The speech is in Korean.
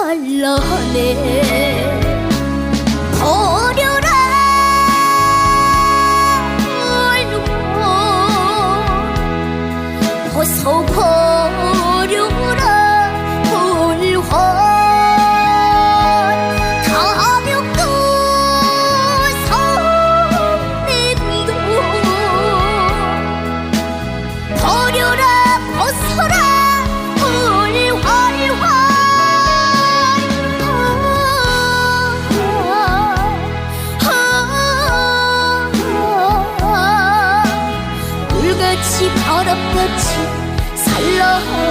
찬란해 버려라 알고 벗어버려라. 집 얼어붙이 살러